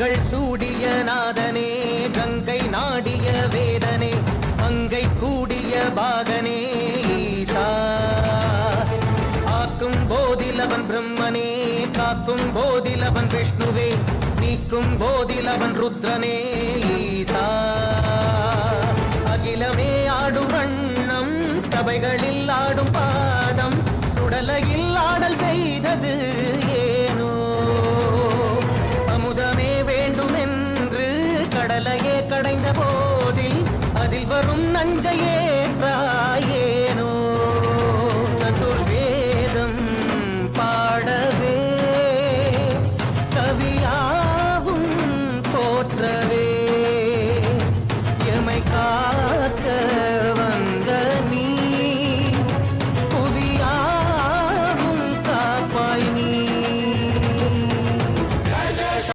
கண்கள் சூடிய நாதனே கங்கை நாடிய வேதனே அங்கை கூடிய பாகனே ஈசா. ஆக்கும் போதில் அவன் பிரம்மனே காக்கும் போதில் அவன் விஷ்ணுவே நீக்கும் போதில் அவன் ருத்ரனே ஈசா. அகிலமே ஆடும் வண்ணம் சபைகளில் ஆடும் பா கடலையே கடைந்த போதில் அதில் வரும் நஞ்சையே